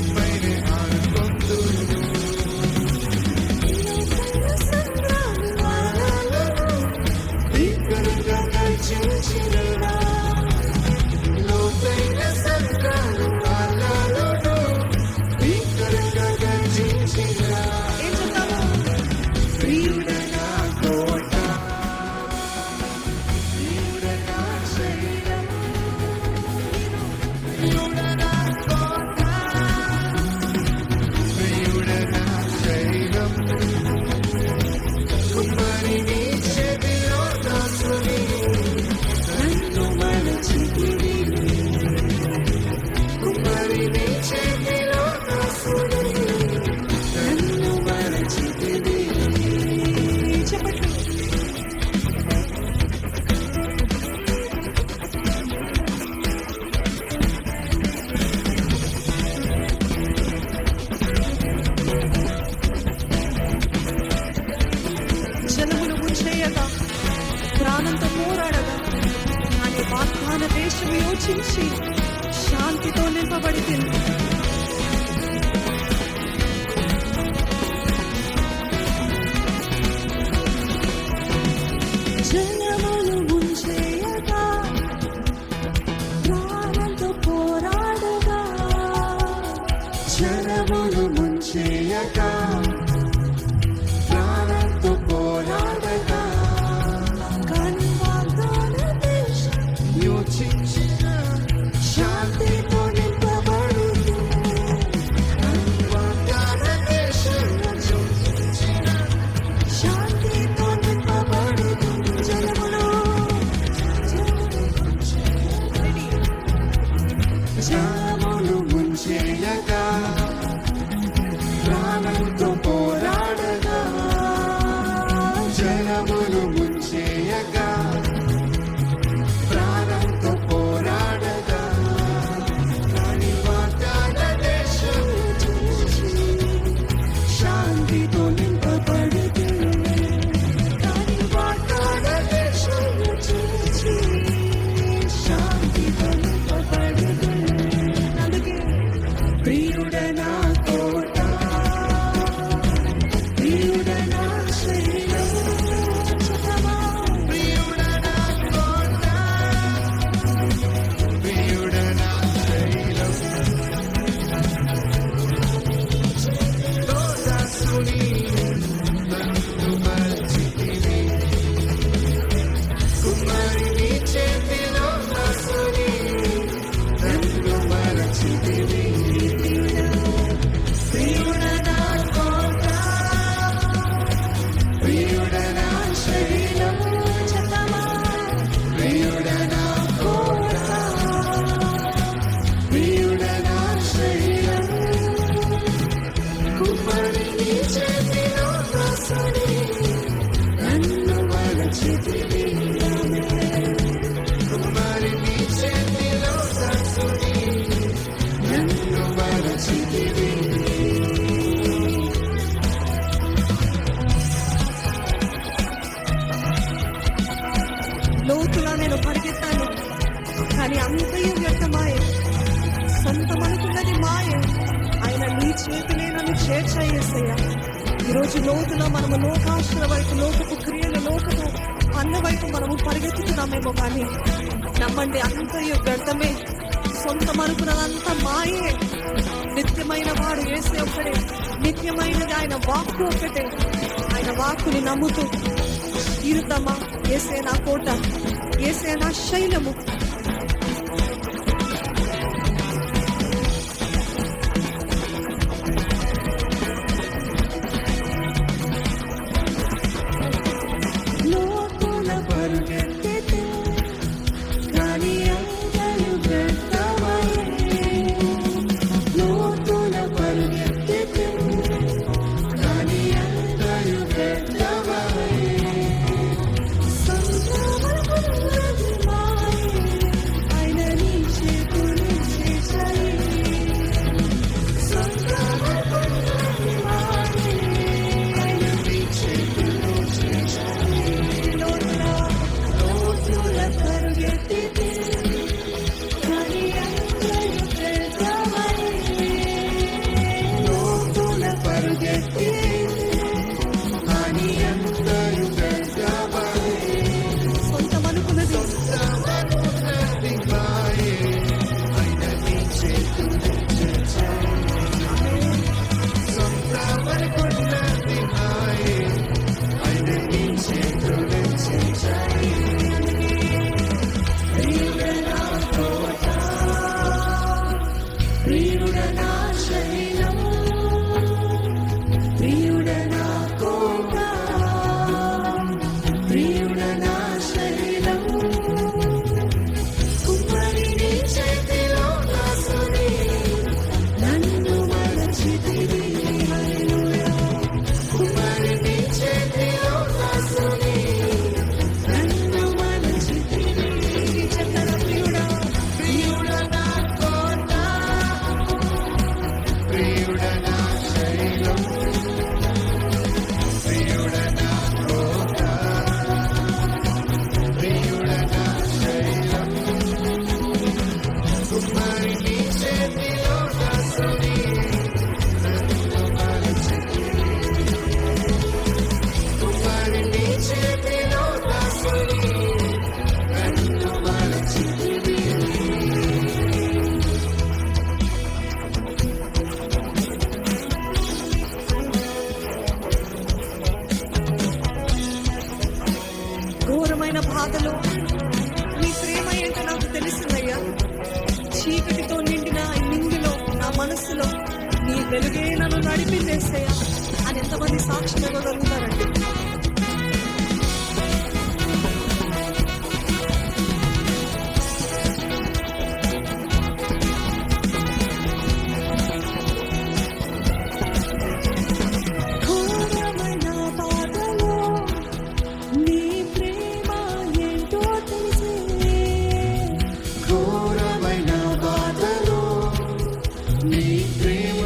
to fame. చేయగా ప్రాణంతో పోరాడగా అనే వాగ్దాన దేశం యోచించి శాంతితో నింపబడితే Cheia Mariniche de లోతుగా నేను పరిగెత్తాను. కానీ అంతయు వ్యర్థమాయే. సొంతం అనుకున్నది మాయే. ఆయన నీ చేతినే నన్ను చేర్చేయ్యేసయ్యా ఈరోజు లోతులో మనము లోకాశ్ర వైపు లోకపు క్రియల లోకపు అన్న వైపు మనము పరిగెత్తుతున్నామేమో కానీ నమ్మండి అంతయు వ్యర్థమే. సొంతం అనుకున్నదంతా మాయే. నిత్యమైన వాడు వేసే ఒక్కడే. నిత్యమైనది ఆయన వాక్కు ఒక్కటే. ఆయన వాక్కుని నమ్ముతూ irritama, esse é na corda, esse é na cheia, సాక్ష్యం ఇవ్వగలుగుతారండి ఘోరమైన బాధలో నీ ప్రేమ